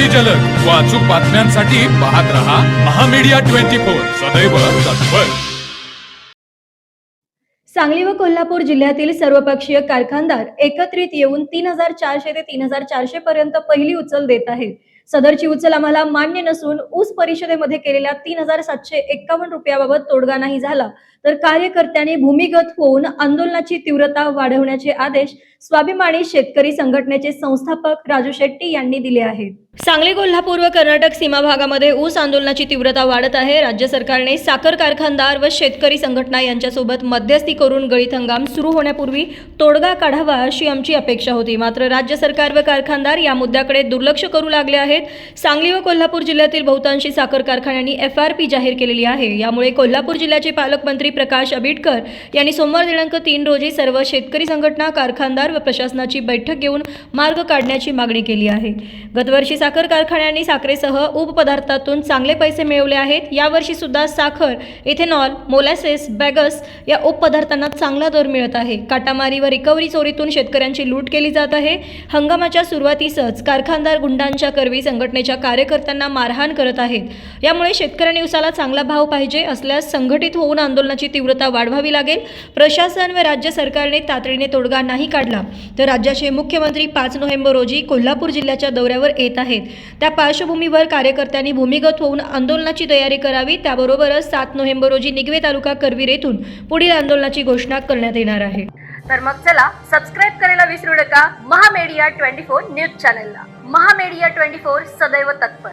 अगदी जलद. व अचूक बातम्यांसाठी पाहत रहा महामीडिया ट्वेंटी फोर. सदैव तत्पर. सांगली व कोल्हापूर जिल्ह्यातील सर्वपक्षीय कारखानदार एकत्रित येऊन तीन हजार चारशे ते तीन हजार चारशे पर्यंत पहिली उचल देत आहेत. सदरची उचल आम्हाला मान्य नसून ऊस परिषदेमध्ये केलेल्या तीन हजार सातशे एक्कावन्न रुपयाबाबत तोडगा नाही झाला. तर कार्यकर्त्यांनी भूमिगत होऊन आंदोलनाची तीव्रता वाढवण्याचे आदेश स्वाभिमानी शेतकरी संघटनेचे संस्थापक राजू शेट्टी यांनी दिले आहेत. सांगली कोल्हापूर व कर्नाटक सीमा भागामध्ये ऊस आंदोलनाची तीव्रता वाढत आहे. राज्य सरकारने साखर कारखानदार व शेतकरी संघटना यांच्यासोबत मध्यस्थी करून गळीत हंगाम सुरू होण्यापूर्वी तोडगा काढावा अशी आमची अपेक्षा होती. मात्र राज्य सरकार व कारखानदार या मुद्द्याकडे दुर्लक्ष करू लागले आहेत. सांगली व कोल्हापूर जिल्ह्यातील बहुतांशी साखर कारखान्यांनी एफ आर पी जाहीर केलेली आहे. यामुळे कोल्हापूर जिल्ह्याचे पालकमंत्री प्रकाश आंबेडकर यांनी सोमवार दिनांक तीन रोजी सर्व शेतकरी संघटना कारखानदार व प्रशासनाची बैठक घेऊन मार्ग काढण्याची मागणी केली आहे. गतवर्षी साखर कारखान्यांनी साखरेसह उपपदार्थातून चांगले पैसे मिळवले आहेत. यावर्षी सुद्धा साखर इथेनॉल मोलॅसेस बॅगस या उपपदार्थांना चांगला दर मिळत आहे. काटामारी व रिकव्हरी चोरीतून शेतकऱ्यांची लूट केली जात आहे. हंगामाच्या सुरुवातीसच कारखानदार गुंडांच्या करवी संघटनेच्या कार्यकर्त्यांना मारहाण करत आहेत. यामुळे शेतकऱ्यांनी उसाला चांगला भाव पाहिजे असल्यास संघटित होऊन आंदोलनाची तीव्रता वाढवावी लागेल. प्रशासन व राज्य सरकारने तातडीने तोडगा नाही काढला. तर राज्याचे मुख्यमंत्री पाच नोव्हेंबर रोजी कोल्हापूर जिल्ह्याच्या दौऱ्यावर येत आहेत. त्या पार्श्वभूमीवर कार्यकर्त्यांनी भूमिगत होऊन आंदोलनाची तयारी करावी. त्याबरोबरच सात नोव्हेंबर रोजी निगवे तालुका करवीर येथून पुढील आंदोलनाची घोषणा करण्यात येणार आहे. तर मग चला सबस्क्राईब करायला विसरू नका. महामेडिया ट्वेंटी फोर न्यूज चॅनलला. महामेडिया ट्वेंटी फोर सदैव तत्पर.